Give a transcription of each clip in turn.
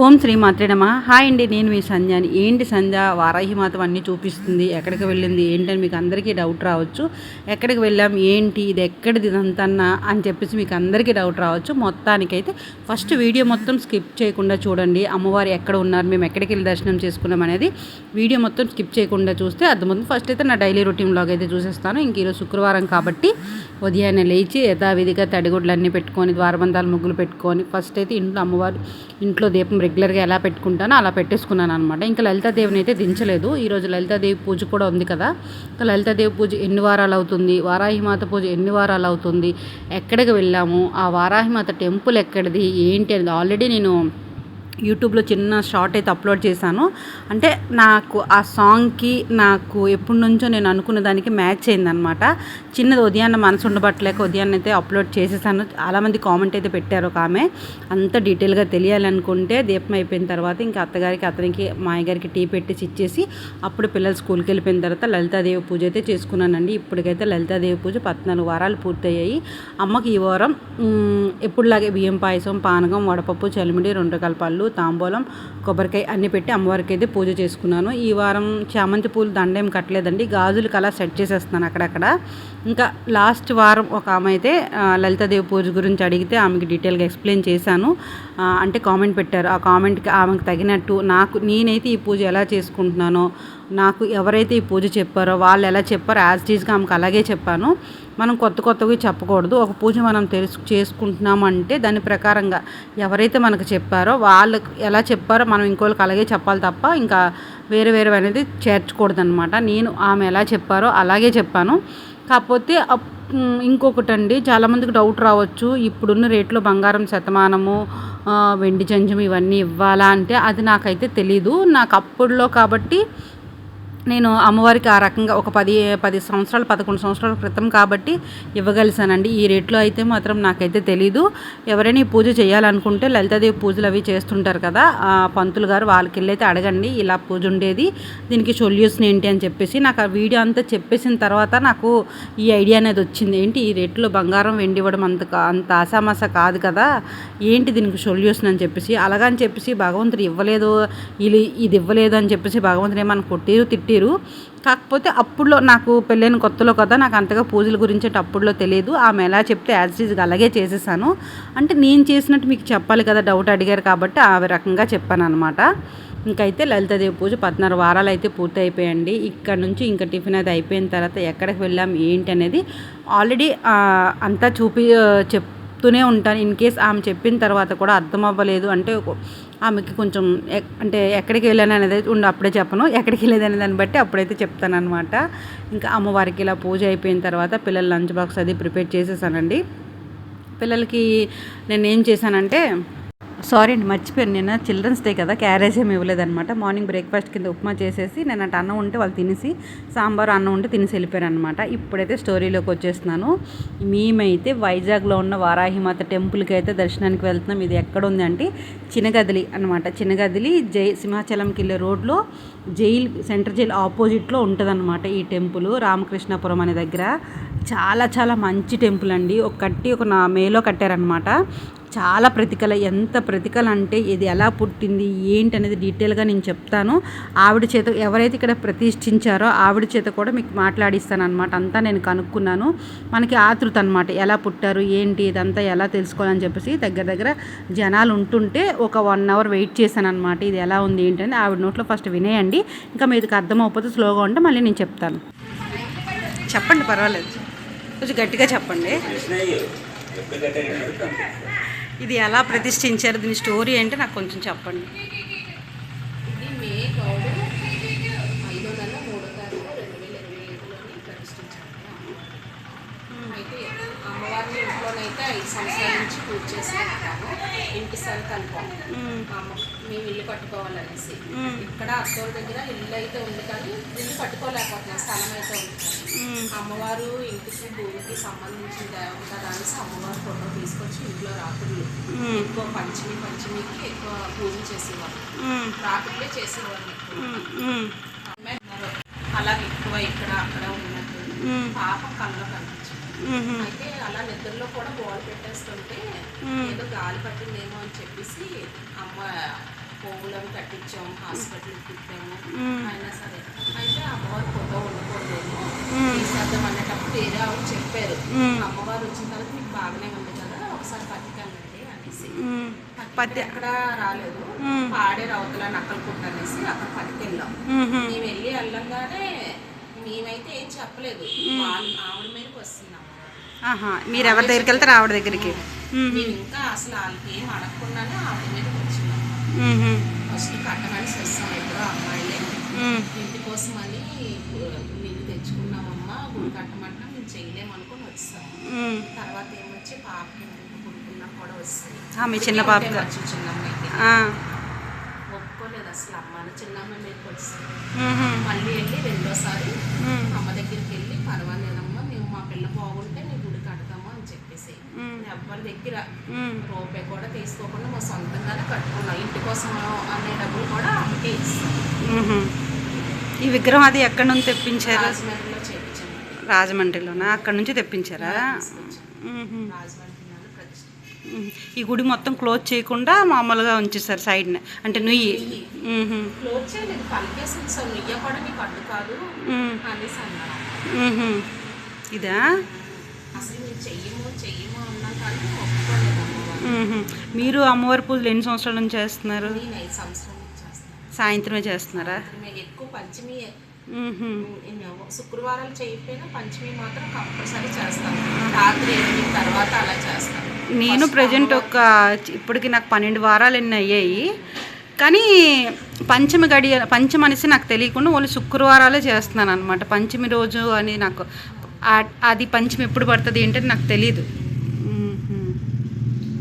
ఓం శ్రీ మాత్రే hi అండి నేను మీ సంధ్యాని. ఏంటి సంధ్య? వారాహి మాతం అన్నీ చూపిస్తుంది. ఎక్కడికి వెళ్ళింది? ఏంటని మీకు అందరికీ డౌట్ రావచ్చు. ఎక్కడికి వెళ్ళాం? ఏంటి? ఇది ఎక్కడిది ఇదంతన్నా అని చెప్పేసి మీకు అందరికీ డౌట్ రావచ్చు. మొత్తానికైతే ఫస్ట్ వీడియో మొత్తం స్కిప్ చేయకుండా చూడండి. అమ్మవారు ఎక్కడ ఉన్నారు? మేము ఎక్కడికి వెళ్ళి దర్శనం చేసుకున్నాం అనేది వీడియో మొత్తం స్కిప్ చేయకుండా చూస్తే అర్థమవుతుంది. ఫస్ట్ అయితే నా డైలీ రొటీన్ బ్లాగ్ అయితే చూసేస్తాను. ఇంక ఈరోజు శుక్రవారం కాబట్టి ఉదయాన్నే లేచి యథావిధిగా తడిగుడ్లన్నీ పెట్టుకొని ద్వారబంధాలు ముగ్గులు పెట్టుకొని ఫస్ట్ అయితే ఇంట్లో అమ్మవారు ఇంట్లో దీపం రెగ్యులర్గా ఎలా పెట్టుకుంటానో అలా పెట్టేసుకున్నాను అనమాట ఇంకా లలితాదేవిని అయితే దించలేదు. ఈరోజు లలితాదేవి పూజ కూడా ఉంది కదా. ఇంకా లలితాదేవి పూజ ఎన్ని వారాలు అవుతుంది? వారాహిమాత పూజ ఎన్ని వారాలు అవుతుంది? ఎక్కడికి వెళ్ళాము? ఆ వారాహిమాత టెంపుల్ ఎక్కడిది? ఏంటి? అనేది ఆల్రెడీ నేను యూట్యూబ్లో చిన్న షార్ట్ అయితే అప్లోడ్ చేశాను. అంటే నాకు ఆ సాంగ్కి నాకు ఎప్పటి నుంచో నేను అనుకున్న దానికి మ్యాచ్ అయిందనమాట చిన్నది ఉదయాన్న మనసు ఉండబట్టలేక ఉదయాన్న అయితే అప్లోడ్ చేసేసాను. చాలామంది కామెంట్ అయితే పెట్టారు ఒక ఆమె. అంత డీటెయిల్గా తెలియాలనుకుంటే దీపం అయిపోయిన తర్వాత ఇంకా అత్తగారికి అతనికి మా గారికి టీ పెట్టేసి ఇచ్చేసి అప్పుడు పిల్లలు స్కూల్కి వెళ్ళిపోయిన తర్వాత లలితాదేవి పూజ అయితే చేసుకున్నానండి. ఇప్పటికైతే లలితాదేవి పూజ పద్నాలుగు వారాలు పూర్తయ్యాయి. అమ్మకి ఈ వారం ఎప్పుడులాగే బియ్యం పాయసం పానకం వడపప్పు చలిమిడి రెండు రకాల పళ్ళు తాంబూలం కొబ్బరికాయ అన్ని పెట్టి అమ్మవారికి అయితే పూజ చేసుకున్నాను. ఈ వారం చామంతి పూలు దండేం కట్టలేదండి. గాజులకు అలా సెట్ చేసేస్తున్నాను అక్కడక్కడ. ఇంకా లాస్ట్ వారం ఒక ఆమె అయితే లలితాదేవి పూజ గురించి అడిగితే ఆమెకి డీటెయిల్గా ఎక్స్ప్లెయిన్ చేశాను. అంటే కామెంట్ పెట్టారు. ఆ కామెంట్కి ఆమెకు తగినట్టు నాకు నేనైతే ఈ పూజ ఎలా చేసుకుంటున్నానో నాకు ఎవరైతే ఈ పూజ చెప్పారో వాళ్ళు ఎలా చెప్పారో యాజ్ టీజ్గా ఆమెకు అలాగే చెప్పాను. మనం కొత్త కొత్తవి చెప్పకూడదు. ఒక పూజ మనం తెలుసు చేసుకుంటున్నామంటే దాని ప్రకారంగా ఎవరైతే మనకు చెప్పారో వాళ్ళకి ఎలా చెప్పారో మనం ఇంకోళ్ళకి అలాగే చెప్పాలి తప్ప ఇంకా వేరే వేరే అనేది చేర్చకూడదనమాట నేను ఆమె ఎలా చెప్పారో అలాగే చెప్పాను. కాకపోతే ఇంకొకటి అండి ఇంకొకటండి చాలామందికి డౌట్ రావచ్చు. ఇప్పుడున్న రేట్లో బంగారం శతమానము వెండి చంచం ఇవన్నీ ఇవ్వాలా అంటే అది నాకైతే తెలీదు. నాకు అప్పుడులో కాబట్టి నేను అమ్మవారికి ఆ రకంగా ఒక పది పది సంవత్సరాలు పదకొండు సంవత్సరాల క్రితం కాబట్టి ఇవ్వగలిసానండి. ఈ రేట్లో అయితే మాత్రం నాకైతే తెలీదు. ఎవరైనా ఈ పూజ చేయాలనుకుంటే లలితాదేవి పూజలు అవి చేస్తుంటారు కదా ఆ పంతులు గారు వాళ్ళకి వెళ్ళి అయితే అడగండి. ఇలా పూజ ఉండేది. దీనికి సొల్యూషన్ ఏంటి అని చెప్పేసి నాకు ఆ వీడియో అంతా చెప్పేసిన తర్వాత నాకు ఈ ఐడియా అనేది వచ్చింది. ఏంటి ఈ రేట్లో బంగారం వెండి ఇవ్వడం అంత అంత ఆసామాస కాదు కదా ఏంటి దీనికి సొల్యూషన్ అని చెప్పేసి అలాగని చెప్పేసి భగవంతుడు ఇవ్వలేదు ఇది ఇవ్వలేదు అని చెప్పేసి భగవంతుడు ఏమన్నా కొట్టిరు పెట్టారు. కాకపోతే అప్పుడులో నాకు పెళ్ళైన కొత్తలో కదా నాకు అంతగా పూజల గురించి అప్పుడులో తెలియదు. ఆమె ఎలా చెప్తే యాజ్ ఈజ్గా అలాగే చేసేసాను. అంటే నేను చేసినట్టు మీకు చెప్పాలి కదా డౌట్ అడిగారు కాబట్టి ఆ రకంగా చెప్పాను అనమాట ఇంకైతే లలితాదేవి పూజ పద్నాలుగు వారాలు అయితే పూర్తి అయిపోయండి ఇక్కడ నుంచి ఇంకా టిఫిన్ అది అయిపోయిన తర్వాత ఎక్కడికి వెళ్ళాం ఏంటి అనేది ఆల్రెడీ అంతా చూపి చెప్తూనే ఉంటాను. ఇన్ కేస్ ఆమె చెప్పిన తర్వాత కూడా అర్థం అవ్వలేదు. అంటే ఆమెకి కొంచెం అంటే ఎక్కడికి వెళ్ళాను అనేది ఉండి అప్పుడే చెప్పను. ఎక్కడికి వెళ్ళేది అనే దాన్ని బట్టి అప్పుడైతే చెప్తానమాట ఇంకా అమ్మవారికి ఇలా పూజ అయిపోయిన తర్వాత పిల్లల లంచ్ బాక్స్ అది ప్రిపేర్ చేసేసానండి. పిల్లలకి నేను ఏం చేశానంటే సారీ అండి మర్చిపోయాను. నేను చిల్డ్రన్స్ డే కదా క్యారేజ్ ఏమి ఇవ్వలేదనమాట మార్నింగ్ బ్రేక్ఫాస్ట్ కింద ఉప్మా చేసేసి నేను అటు అన్నం ఉంటే వాళ్ళు తినేసి సాంబార్ అన్నం ఉంటే తినేసి వెళ్ళిపోయారు అనమాట ఇప్పుడైతే స్టోరీలోకి వచ్చేస్తున్నాను. మేమైతే వైజాగ్లో ఉన్న వారాహిమాత టెంపుల్కి అయితే దర్శనానికి వెళ్తున్నాం. ఇది ఎక్కడ ఉంది అంటే చినగదిలి అనమాట చినగదిలి జై సింహాచలంకి వెళ్ళే రోడ్లో జైల్ సెంటర్ జైల్ ఆపోజిట్లో ఉంటుందన్నమాట ఈ టెంపుల్ రామకృష్ణాపురం అనే దగ్గర. చాలా చాలా మంచి టెంపుల్ అండి. ఒక కట్టి ఒక నా మేలో కట్టారనమాట చాలా ప్రతికల ఎంత ప్రతికల అంటే ఇది ఎలా పుట్టింది ఏంటి అనేది డీటెయిల్గా నేను చెప్తాను. ఆవిడ చేత ఎవరైతే ఇక్కడ ప్రతిష్ఠించారో ఆవిడ చేత కూడా మీకు మాట్లాడిస్తాను అనమాట అంతా నేను కనుక్కున్నాను. మనకి ఆతృత అనమాట ఎలా పుట్టారు ఏంటి ఇదంతా ఎలా తెలుసుకోవాలని చెప్పేసి దగ్గర దగ్గర జనాలు ఉంటుంటే ఒక వన్ అవర్ వెయిట్ చేశాను అనమాట ఇది ఎలా ఉంది ఏంటని ఆవిడ నోట్లో ఫస్ట్ వినేయండి. ఇంకా మీకు అర్థమవుతుంది స్లోగా ఉంటే మళ్ళీ నేను చెప్తాను. చెప్పండి పర్వాలేదు. కొంచెం గట్టిగా చెప్పండి. ఇది ఎలా ప్రతిష్ఠించారు? దీని స్టోరీ అంటే నాకు కొంచెం చెప్పండి. ఇది మే గౌడు ఐదో నెల మూడో తారీఖు రెండు వేల ఇరవై ఏడులోని ప్రతిష్ఠించారు అమ్మవారిని అయితే అమ్మవారిని ఇంట్లోనైతే ఐదు సంవత్సరాల నుంచి పూజ చేసుకుంటాము ఇంటి స్థలం కలుపాం అమ్మ మేము ఇల్లు కట్టుకోవాలనేసి. ఇక్కడ అత్తోల దగ్గర ఇల్లు అయితే ఉంది కానీ ఇల్లు కట్టుకోలేకపోతున్నాం స్థలం అయితే ఉంది అమ్మవారు ఇంటికి భూమికి సంబంధించిన దేవత అనేసి అమ్మవారి ఫోటో తీసుకొచ్చి ఇంట్లో రాత్రులు ఎక్కువ పంచమి పంచమికి ఎక్కువ పూజ చేసేవారు రాత్రులే చేసేవారు. అలాగే ఎక్కువ ఇక్కడ అక్కడ ఉన్నట్టు పాప కళ్ళ కనిపించింది. అయితే అలా నిద్రలో కూడా గోడ పెట్టేస్తుంటే ఏదో గాలి పట్టిందేమో అని చెప్పేసి అమ్మ పువ్వులు అవి కట్టించాము హాస్పిటల్కి తిప్పాము. అయినా సరే అయితే అమ్మవారు ఫోటో ఉండకూడదేమో. తీసేద్దాం అనేటప్పుడు వేరే ఆవిడ చెప్పారు మ్మ్. అమ్మవారు వచ్చిన తర్వాత మీకు బాగానే ఉంది కదా ఒకసారి పత్తికెళ్ళండి అనేసి. పత్తి ఎక్కడ రాలేదు. పాడే రవతల నక్కలు పుట్ట అనేసి అక్కడ పత్తికెళ్ళాం మ్మ్. మేము వెళ్ళి వెళ్ళంగానే మేమైతే ఏం చెప్పలేదు వాళ్ళు ఆవిడ మీదకి ఆహా మీరు ఎవరి దగ్గరికి వెళ్తారు ఆవిడ దగ్గరికి మ్మ్. ఇంకా అసలు వాళ్ళకి ఏం అడగకుండానే ఆవిడ మీదకి వచ్చినాం. ఫస్ట్ కట్టమని చేస్తాం ఇద్దరు అమ్మాయిలే మ్మ్. ఇంటి కోసమని నిన్ను తెచ్చుకున్నామమ్మా గుడి కట్టమంటా మేము చేయలేము అనుకుని వచ్చాం. తర్వాత ఏమొచ్చి పాపకి పుట్టుకున్నా కూడా వస్తాయి చిన్న పాపకి. వచ్చు చిన్నమ్మాయికి ఆ. ఒప్పుకోలేదు అసలు అమ్మ చిన్నమ్మ మీదకి వచ్చింది మ్మ్. మళ్ళీ వెళ్ళి రెండోసారి మ్మ్. అమ్మ దగ్గరికి వెళ్ళి పర్వాలేదమ్మా మేము మా పిల్ల బాగుంటే నీ గుడి కడతాము అని చెప్పేసి మ్మ్. ఎవరి దగ్గర. రూపాయి కూడా తీసుకోకుండా మా సొంతంగానే కట్టుకున్నాం. ఇంటి కోసం అనే డబ్బులు కూడా అమ్మకే ఇస్తాం. ఈ విగ్రహం అది ఎక్కడి నుంచి తెప్పించారు? రాజమండ్రిలో రాజమండ్రిలోనా? అక్కడ నుంచి తెప్పించారా. ఈ గుడి మొత్తం క్లోజ్ చేయకుండా మామూలుగా ఉంచేస్తారు సైడ్న అంటే నుయ్యి. క్లోజ్ చేయలేదు. పలికేసి ఉంచాం నుయ్య కూడా నీకు అడ్డు కాదు మ్మ్. అనేసి అన్నారు. మ్మ్. ఇదా? అసలు చెయ్యము మీరు అమ్మవారి పూజలు ఎన్ని సంవత్సరాల నుంచి చేస్తున్నారు? సాయంత్రమే చేస్తున్నారా? ఎక్కువ పంచమి శుక్రవారాలు చేయకపోయినా పంచమి మాత్రం కంపల్సరీ చేస్తాను. రాత్రి తర్వాత అలా చేస్తాను. నేను ప్రజెంట్ ఒక ఇప్పటికి నాకు పన్నెండు వారాలు ఎన్ని అయ్యాయి. కానీ పంచమి గడియ పంచమి అనేసి నాకు తెలియకుండా ఓన్లీ శుక్రవారాలే చేస్తున్నాను అనమాట పంచమి రోజు అని నాకు అది పంచమి ఎప్పుడు పడుతుంది ఏంటని నాకు తెలియదు మ్మ్.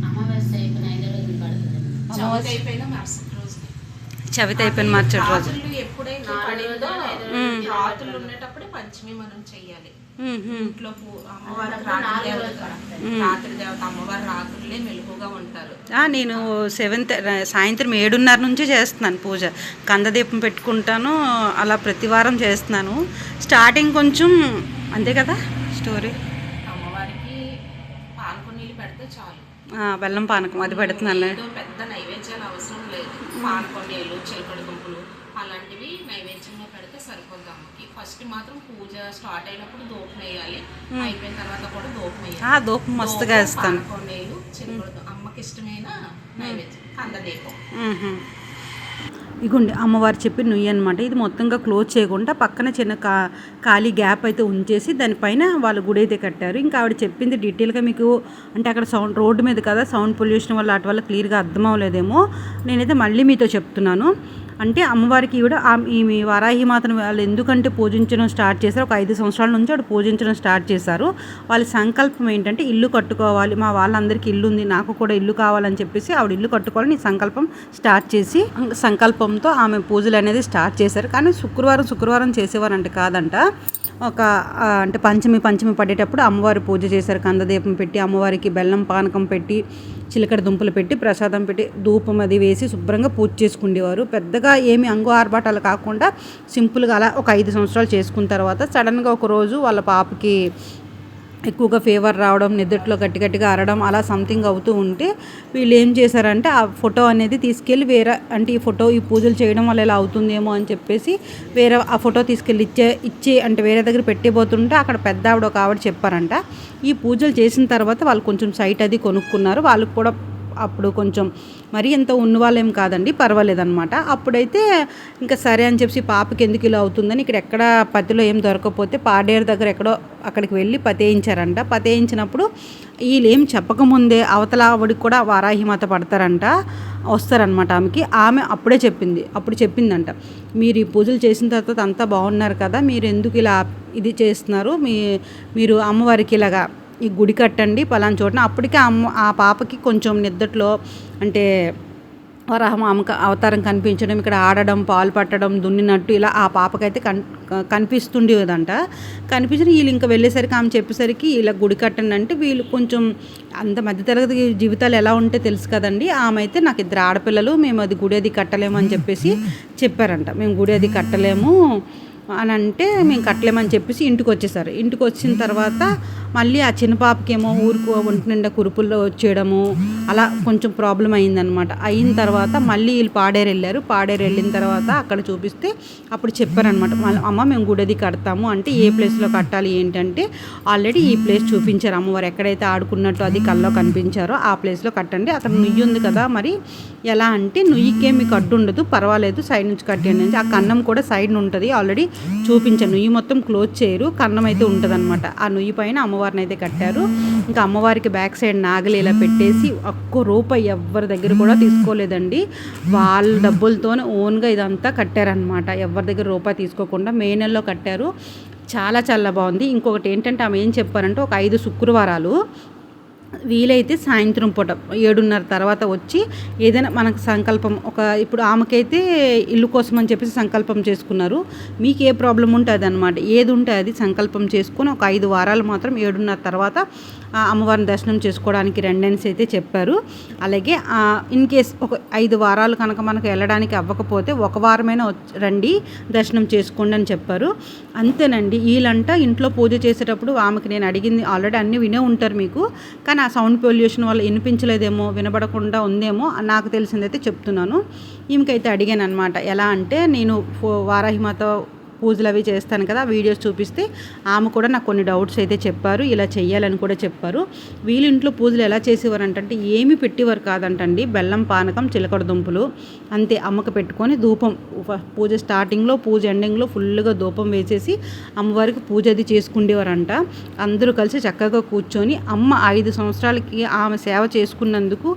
అమావాస్య అయిపోయిన ఐదో రోజులు పడుతుంది చవితి అయిపోయినా మరుసటి రోజు? రాత్రులు ఎప్పుడైతే ఉండేటప్పుడే పంచమి మనం చెయ్యాలి. ఇంట్లో నేను సెవెంత్ సాయంత్రం ఏడున్నర నుంచి చేస్తున్నాను పూజ. కందదీపం పెట్టుకుంటాను అలా ప్రతి వారం చేస్తున్నాను. స్టార్టింగ్ కొంచెం అంతే కదా స్టోరీ? అమ్మవారికి పానకం నీళ్ళు పెడితే చాలు. ఆ, బెల్లం పానకం అది పెడుతున్నాను పెద్ద లేదు పానకం నీళ్ళు చిలకడ దుంపలు అలాంటివి నైవేద్యంగా పెడితే సరిపోద్ది అమ్మకి. ఫస్ట్ మాత్రం పూజ స్టార్ట్ అయినప్పుడు దూపం వేయాలి. అయిపోయిన తర్వాత కూడా దూపం వేయాలి. దూపం మస్తుగా దూపం, వేస్తాను. పానకం నీళ్ళు చిలకడ అమ్మకి ఇష్టమైన నైవేద్యం కందదీపం. ఇగోండి అమ్మవారు చెప్పి నుయ్యి అనమాట ఇది మొత్తంగా క్లోజ్ చేయకుండా పక్కన చిన్న కా ఖాళీ గ్యాప్ అయితే ఉంచేసి దానిపైన వాళ్ళు గుడి అయితే కట్టారు. ఇంకా ఆవిడ చెప్పింది డీటెయిల్గా మీకు అంటే అక్కడ సౌండ్ రోడ్డు మీద కదా సౌండ్ పొల్యూషన్ వల్ల అటు వల్ల క్లియర్గా అర్థం అవ్వలేదేమో. నేనైతే మళ్ళీ మీతో చెప్తున్నాను. అంటే అమ్మవారికి కూడా ఈమె వరాహి మాత్రం వాళ్ళు ఎందుకంటే పూజించడం స్టార్ట్ చేశారు ఒక ఐదు సంవత్సరాల నుంచి వాడు పూజించడం స్టార్ట్ చేశారు. వాళ్ళ సంకల్పం ఏంటంటే ఇల్లు కట్టుకోవాలి. మా వాళ్ళందరికీ ఇల్లు ఉంది నాకు కూడా ఇల్లు కావాలని చెప్పేసి ఆవిడ ఇల్లు కట్టుకోవాలని సంకల్పం స్టార్ట్ చేసి సంకల్పంతో ఆమె పూజలు అనేది స్టార్ట్ చేశారు. కానీ శుక్రవారం శుక్రవారం చేసేవారంటే కాదంట. ఒక అంటే పంచమి పంచమి పడేటప్పుడు అమ్మవారి పూజ చేశారు. కందదీపం పెట్టి అమ్మవారికి బెల్లం పానకం పెట్టి చిలకడ దుంపలు పెట్టి ప్రసాదం పెట్టి ధూపం అది వేసి శుభ్రంగా పూజ చేసుకునేవారు పెద్దగా ఏమి అంగు ఆర్భాటాలు కాకుండా సింపుల్గా అలా ఒక ఐదు సంవత్సరాలు చేసుకున్న తర్వాత సడన్గా ఒక రోజు వాళ్ళ పాపకి ఎక్కువగా ఫీవర్ రావడం నిద్రలో గట్టి గట్టిగా అరడం అలా సంథింగ్ అవుతూ ఉంటే వీళ్ళు ఏం చేశారంటే ఆ ఫోటో అనేది తీసుకెళ్ళి వేరే అంటే ఈ ఫోటో ఈ పూజలు చేయడం వల్ల ఇలా అవుతుందేమో అని చెప్పేసి వేరే ఆ ఫోటో తీసుకెళ్ళి ఇచ్చే ఇచ్చే అంటే వేరే దగ్గర పెట్టిపోతుంటే అక్కడ పెద్ద ఆవిడ ఒక ఆవిడ చెప్పారంట. ఈ పూజలు చేసిన తర్వాత వాళ్ళు కొంచెం సైట్ అది కొనుక్కున్నారు. వాళ్ళకి కూడా అప్పుడు కొంచెం మరి ఎంత ఉన్నవాళ్ళేం కాదండి పర్వాలేదన్నమాట. అప్పుడైతే ఇంకా సరే అని చెప్పి పాపకి ఎందుకు ఇలా అవుతుందని ఇక్కడ ఎక్కడ పత్తిలో ఏం దొరకకపోతే పాడేరు దగ్గర ఎక్కడో అక్కడికి వెళ్ళి పతేయించారంట. పతేయించినప్పుడు వీళ్ళు ఏం చెప్పకముందే అవతల ఆవిడకి కూడా వారాహిమాత పడతారంట వస్తారనమాట ఆమెకి. ఆమె అప్పుడే చెప్పింది అప్పుడు చెప్పిందంట మీరు ఈ పూజలు చేసిన తర్వాత అంతా బాగున్నారు కదా మీరు ఎందుకు ఇలా ఇది చేస్తున్నారు? మీ మీరు అమ్మవారికి ఇలాగా ఈ గుడి కట్టండి పలానా చోటన. అప్పటికే అమ్మ ఆ పాపకి కొంచెం నిద్దట్లో అంటే వరాహం అమ్మక అవతారం కనిపించడం ఇక్కడ ఆడడం పాలు పట్టడం దున్నినట్టు ఇలా ఆ పాపకైతే కన్ కనిపిస్తుండేదంట. కనిపించిన వీళ్ళు ఇంకా వెళ్ళేసరికి ఆమె చెప్పేసరికి ఇలా గుడి కట్టండి అంటే వీళ్ళు కొంచెం అంత మధ్యతరగతి జీవితాలు ఎలా ఉంటే తెలుసు కదండి. ఆమె అయితే నాకు ఇద్దరు ఆడపిల్లలు మేము అది గుడి అది కట్టలేము అని చెప్పేసి చెప్పారంట. మేము గుడి అది కట్టలేము. అని అంటే మేము కట్టలేమని చెప్పేసి ఇంటికి వచ్చేసారు ఇంటికి వచ్చిన తర్వాత మళ్ళీ ఆ చిన్న పాపకేమో ఊరుకు ఒంటి నిండా కురుపుల్లో వచ్చేయడము అలా కొంచెం ప్రాబ్లం అయిందనమాట. అయిన తర్వాత మళ్ళీ వీళ్ళు పాడేరు వెళ్ళారు పాడేరు వెళ్ళిన తర్వాత అక్కడ చూపిస్తే అప్పుడు చెప్పారనమాట. "మళ్ళీ అమ్మ మేము గుడది కడతాము అంటే ఏ ప్లేస్లో కట్టాలి ఏంటంటే ఆల్రెడీ ఈ ప్లేస్ చూపించారు. అమ్మవారు ఎక్కడైతే ఆడుకున్నట్టు అది కల్లో కనిపించారో ఆ ప్లేస్లో కట్టండి. అతను నుయ్యి ఉంది కదా మరి ఎలా అంటే నుయ్యికే మీకు అడ్డు ఉండదు పర్వాలేదు సైడ్ నుంచి కట్టండి అని. ఆ కన్నం కూడా సైడ్ ఉంటుంది ఆల్రెడీ చూపించాను. నుయ్యి మొత్తం క్లోజ్ చేయరు. కన్నం అయితే ఉంటుంది అనమాట ఆ నుయ్యి పైన అమ్మవారిని అయితే కట్టారు. ఇంకా అమ్మవారికి బ్యాక్ సైడ్ నాగలి ఇలా పెట్టేసి ఒక్క రూపాయి ఎవరి దగ్గర కూడా తీసుకోలేదండి. వాళ్ళ డబ్బులతోనే ఓన్గా ఇదంతా కట్టారనమాట ఎవరి దగ్గర రూపాయి తీసుకోకుండా మే నెలలో కట్టారు. చాలా చాలా బాగుంది. ఇంకొకటి ఏంటంటే ఆమె ఏం చెప్పారంటే ఒక ఐదు శుక్రవారాలు వీలైతే సాయంత్రం పూట ఏడున్నర తర్వాత వచ్చి ఏదైనా మనకు సంకల్పం ఒక ఇప్పుడు ఆమెకైతే ఇల్లు కోసం అని చెప్పేసి సంకల్పం చేసుకున్నారు. మీకు ఏ ప్రాబ్లం ఉంటుంది అనమాట ఏది ఉంటే అది సంకల్పం చేసుకొని ఒక ఐదు వారాలు మాత్రం ఏడున్నర తర్వాత అమ్మవారిని దర్శనం చేసుకోవడానికి రెండెన్స్ అయితే చెప్పారు. అలాగే ఇన్ కేస్ ఒక ఐదు వారాలు కనుక మనకు వెళ్ళడానికి అవ్వకపోతే ఒక వారమైనా వచ్చి- రండి దర్శనం చేసుకోండి అని చెప్పారు. అంతేనండి వీళ్ళంట ఇంట్లో పూజ చేసేటప్పుడు ఆమెకి నేను అడిగింది ఆల్రెడీ అన్నీ వినే ఉంటారు మీకు. కానీ ఆ సౌండ్ పొల్యూషన్ వల్ల వినిపించలేదేమో వినబడకుండా ఉందేమో నాకు తెలిసిందైతే చెప్తున్నాను. ఈమెకైతే అడిగాను అనమాట ఎలా అంటే నేను ఫో- వారాహిమాత పూజలు అవి చేస్తాను కదా వీడియోస్ చూపిస్తే ఆమె కూడా నాకు కొన్ని డౌట్స్ అయితే చెప్పారు ఇలా చేయాలని కూడా చెప్పారు. వీళ్ళింట్లో పూజలు ఎలా చేసేవారు అంటే ఏమి పెట్టేవారు కాదంటండి బెల్లం పానకం చిలకడ దుంపలు అంతే అమ్మకు పెట్టుకొని ధూపం పూజ స్టార్టింగ్లో పూజ ఎండింగ్లో ఫుల్గా ధూపం వేసేసి అమ్మవారికి పూజ అది చేసుకుండేవారంట. అందరూ కలిసి చక్కగా కూర్చొని అమ్మ ఐదు సంవత్సరాలకి ఆమె సేవ చేసుకున్నందుకు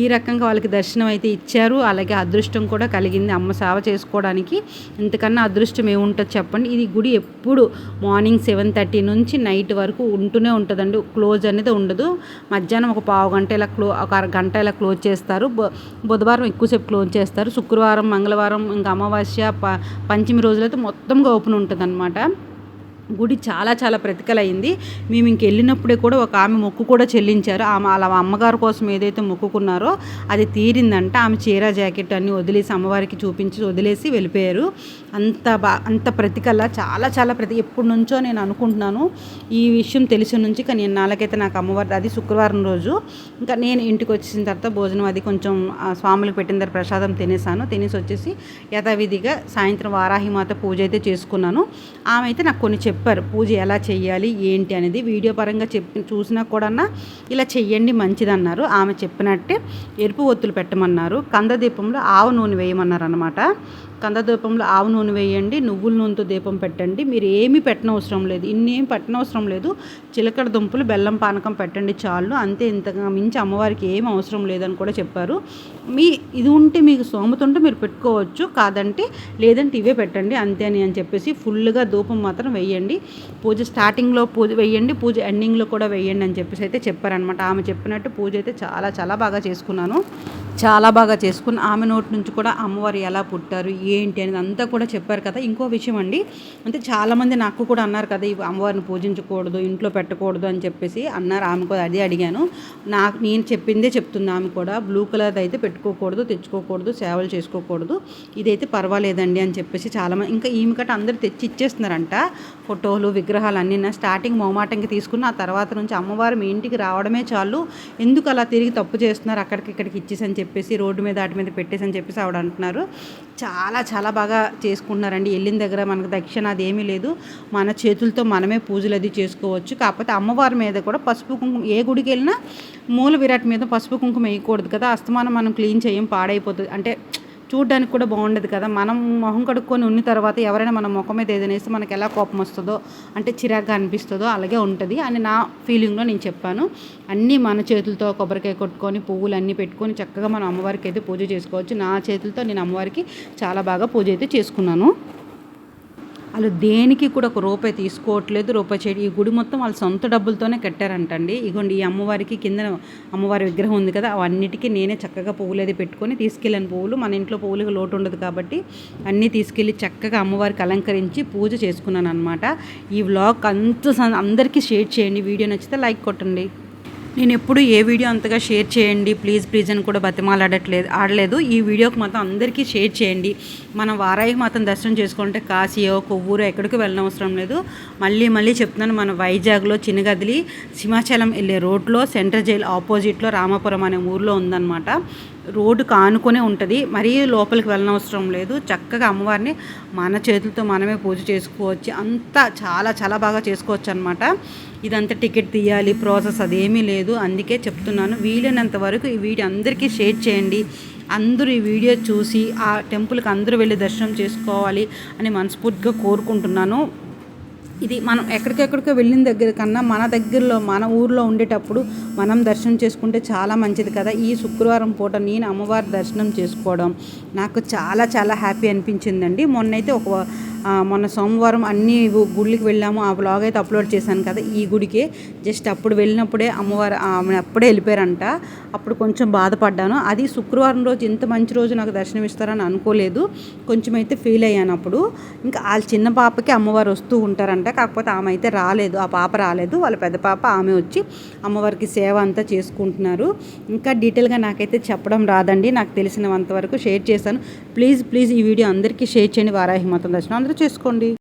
ఈ రకంగా వాళ్ళకి దర్శనం అయితే ఇచ్చారు. అలాగే అదృష్టం కూడా కలిగింది అమ్మ సేవ చేసుకోవడానికి. ఇంతకన్నా అదృష్టం ఏముంటుంది? చెప్పండి. ఇది గుడి ఎప్పుడు మార్నింగ్ సెవెన్ థర్టీ నుంచి నైట్ వరకు ఉంటూనే ఉంటుందండి. క్లోజ్ అనేది ఉండదు. మధ్యాహ్నం ఒక పావు గంట ఇలా క్లో ఒక అర గంట ఇలా క్లోజ్ చేస్తారు. బుధవారం ఎక్కువసేపు క్లోజ్ చేస్తారు. శుక్రవారం మంగళవారం ఇంకా అమావాస్య ప పంచమి రోజులైతే మొత్తంగా ఓపెన్ ఉంటుంది గుడి చాలా చాలా ప్రతికలైంది. మేము ఇంక వెళ్ళినప్పుడే కూడా ఒక ఆమె మొక్కు కూడా చెల్లించారు. ఆమె అలా అమ్మగారి కోసం ఏదైతే మొక్కుకున్నారో అది తీరిందంట. ఆమె చీర జాకెట్ అన్నీ వదిలేసి అమ్మవారికి చూపించి వదిలేసి వెళ్ళిపోయారు. అంత బా అంత ప్రతికల చాలా చాలా ప్రతి ఎప్పటి నుంచో నేను అనుకుంటున్నాను ఈ విషయం తెలిసి నుంచి. కానీ నాలుగైతే నాకు అమ్మవారి అది శుక్రవారం రోజు. ఇంకా నేను ఇంటికి వచ్చేసిన తర్వాత భోజనం అది కొంచెం స్వాములకు పెట్టిన తర్వాత ప్రసాదం తినేసాను. తినేసి వచ్చేసి యథావిధిగా సాయంత్రం వారాహిమాత పూజ అయితే చేసుకున్నాను. ఆమె అయితే నాకు కొన్ని చెప్పారు. పూజ ఎలా చేయాలి ఏంటి అనేది వీడియో పరంగా చెప్పి చూసినా కూడా ఇలా చెయ్యండి మంచిదన్నారు. ఆమె చెప్పినట్టే ఎరుపు ఒత్తులు పెట్టమన్నారు. కంద దీపంలో ఆవు నూనె వేయమన్నారు అనమాట కంద దీపంలో ఆవు నూనె వేయండి నువ్వుల నూనెతో దీపం పెట్టండి. మీరు ఏమీ పెట్టనవసరం లేదు. ఇన్నేం పెట్టనవసరం లేదు. చిలకడ దుంపలు బెల్లం పానకం పెట్టండి చాలు. అంతే ఇంతగా మించి అమ్మవారికి ఏం అవసరం లేదని కూడా చెప్పారు. మీ ఇది ఉంటే మీకు స్తోమత ఉంటే మీరు పెట్టుకోవచ్చు. కాదంటే లేదంటే ఇవే పెట్టండి అంతే అని అని చెప్పేసి ఫుల్గా ధూపం మాత్రం వేయండి. పూజ స్టార్టింగ్లో పూజ వేయండి పూజ ఎండింగ్లో కూడా వేయండి అని చెప్పేసి అయితే చెప్పారనమాట ఆమె చెప్పినట్టు పూజ అయితే చాలా చాలా బాగా చేసుకున్నాను. చాలా బాగా చేసుకుని ఆమె నోటి నుంచి కూడా అమ్మవారు ఎలా పుట్టారు ఏంటి అనేది అంతా కూడా చెప్పారు కదా. ఇంకో విషయం అండి అంటే చాలామంది నాకు కూడా అన్నారు కదా ఇవి అమ్మవారిని పూజించకూడదు ఇంట్లో పెట్టకూడదు అని చెప్పేసి అన్నారు. ఆమె కూడా అదే అడిగాను. నాకు నేను చెప్పిందే చెప్తుంది ఆమె కూడా బ్లూ కలర్ అయితే పెట్టుకోకూడదు తెచ్చుకోకూడదు సేవలు చేసుకోకూడదు ఇదైతే పర్వాలేదండి అని చెప్పేసి చాలామంది ఇంకా ఈమె కట్ట అందరూ తెచ్చి ఇచ్చేస్తున్నారంట ఫోటోలు విగ్రహాలు అన్నీ. నా స్టార్టింగ్ మొమాటంకి తీసుకున్న ఆ తర్వాత నుంచి అమ్మవారు మీ ఇంటికి రావడమే చాలు. ఎందుకు అలా తిరిగి తప్పు చేస్తున్నారు అక్కడికి ఇక్కడికి ఇచ్చేసి అని చెప్పి చెప్పేసి రోడ్డు మీద వాటి మీద పెట్టేసి అని చెప్పేసి ఆవిడ అంటున్నారు. చాలా చాలా బాగా చేసుకుంటున్నారండి. వెళ్ళిన దగ్గర మనకు దక్షిణ అది ఏమీ లేదు. మన చేతులతో మనమే పూజలు అది చేసుకోవచ్చు. కాకపోతే అమ్మవారి మీద కూడా పసుపు కుంకుమ ఏ గుడికి వెళ్ళినా మూల విరాట్ మీద పసుపు కుంకుమ వేయకూడదు కదా. అస్తమానం మనం క్లీన్ చేయం పాడైపోతుంది. అంటే చూడ్డానికి కూడా బాగుండదు కదా. మనం మొహం కడుక్కొని ఉన్న తర్వాత ఎవరైనా మన ముఖం మీద ఏదైనా వేస్తే మనకి ఎలా కోపం వస్తుందో అంటే చిరాగ్గా అనిపిస్తుందో అలాగే ఉంటుంది అని నా ఫీలింగ్లో నేను చెప్పాను. అన్నీ మన చేతులతో కొబ్బరికాయ కొట్టుకొని పువ్వులు అన్నీ పెట్టుకొని చక్కగా మనం అమ్మవారికి అయితే పూజ చేసుకోవచ్చు. నా చేతులతో నేను అమ్మవారికి చాలా బాగా పూజ అయితే చేసుకున్నాను. వాళ్ళు దేనికి కూడా ఒక రూపాయి తీసుకోవట్లేదు రూపాయి చేయడం ఈ గుడి మొత్తం వాళ్ళ సొంత డబ్బులతోనే కట్టారంటండి. ఇగోండి ఈ అమ్మవారికి కింద అమ్మవారి విగ్రహం ఉంది కదా అవన్నిటికీ నేనే చక్కగా పువ్వులు అది పెట్టుకొని తీసుకెళ్ళాను. పువ్వులు మన ఇంట్లో పువ్వులకు లోటు ఉండదు కాబట్టి అన్నీ తీసుకెళ్ళి చక్కగా అమ్మవారికి అలంకరించి పూజ చేసుకున్నాను అనమాట ఈ వ్లాగ్ అంత స- అందరికీ షేర్ చేయండి. వీడియో నచ్చితే లైక్ కొట్టండి. నేను ఎప్పుడు ఏ వీడియో అంతగా షేర్ చేయండి ప్లీజ్ ప్లీజ్ అని కూడా బతిమాలాడట్లేదు ఆడలేదు. ఈ వీడియోకి మాత్రం అందరికీ షేర్ చేయండి. మనం వారాయి మాత్రం దర్శనం చేసుకుంటే కాశీయో కొవ్వూరు ఎక్కడికి వెళ్ళనవసరం లేదు. మళ్ళీ మళ్ళీ చెప్తున్నాను మన వైజాగ్లో చిన్నగదిలి సింహాచలం వెళ్ళే రోడ్లో సెంట్రల్ జైల్ ఆపోజిట్లో రామాపురం అనే ఊర్లో ఉందన్నమాట. రోడ్డు కానుకొనే ఉంటుంది. మరీ లోపలికి వెళ్ళనవసరం లేదు. చక్కగా అమ్మవారిని మన చేతులతో మనమే పూజ చేసుకోవచ్చు. అంతా చాలా చాలా బాగా చేసుకోవచ్చు అనమాట ఇదంతా టికెట్ తీయాలి ప్రాసెస్ అదేమీ లేదు. అందుకే చెప్తున్నాను వీలైనంత వరకు ఈ వీడియో అందరికీ షేర్ చేయండి. అందరూ ఈ వీడియో చూసి ఆ టెంపుల్కి అందరూ వెళ్ళి దర్శనం చేసుకోవాలి అని మనస్ఫూర్తిగా కోరుకుంటున్నాను. ఇది మనం ఎక్కడికెక్కడికో వెళ్ళిన దగ్గర కన్నా మన దగ్గరలో మన ఊర్లో ఉండేటప్పుడు మనం దర్శనం చేసుకుంటే చాలా మంచిది కదా. ఈ శుక్రవారం పూట నేను అమ్మవారి దర్శనం చేసుకోవడం నాకు చాలా చాలా హ్యాపీ అనిపించిందండి. మొన్నైతే ఒక మొన్న సోమవారం అన్ని గు- గుళ్ళకి వెళ్ళాము. ఆ బ్లాగ్ అయితే అప్లోడ్ చేశాను కదా ఈ గుడికే. జస్ట్ అప్పుడు వెళ్ళినప్పుడే అమ్మవారు ఆమె అప్పుడే వెళ్ళిపోయారంట. అప్పుడు కొంచెం బాధపడ్డాను. అది శుక్రవారం రోజు ఇంత మంచి రోజు నాకు దర్శనం ఇస్తారని అనుకోలేదు. కొంచెం అయితే ఫీల్ అయ్యాను అప్పుడు. ఇంకా వాళ్ళ చిన్న పాపకి అమ్మవారు వస్తూ ఉంటారంట. కాకపోతే ఆమె అయితే రాలేదు. ఆ పాప రాలేదు. వాళ్ళ పెద్ద పాప ఆమె వచ్చి అమ్మవారికి సేవ అంతా చేసుకుంటున్నారు. ఇంకా డీటెయిల్గా నాకైతే చెప్పడం రాదండి. నాకు తెలిసినంతవరకు షేర్ చేశాను. ప్లీజ్ ప్లీజ్ ఈ వీడియో అందరికీ షేర్ చేయండి. వారాహి మాతం దర్శనం. అందరూ చేసుకోండి.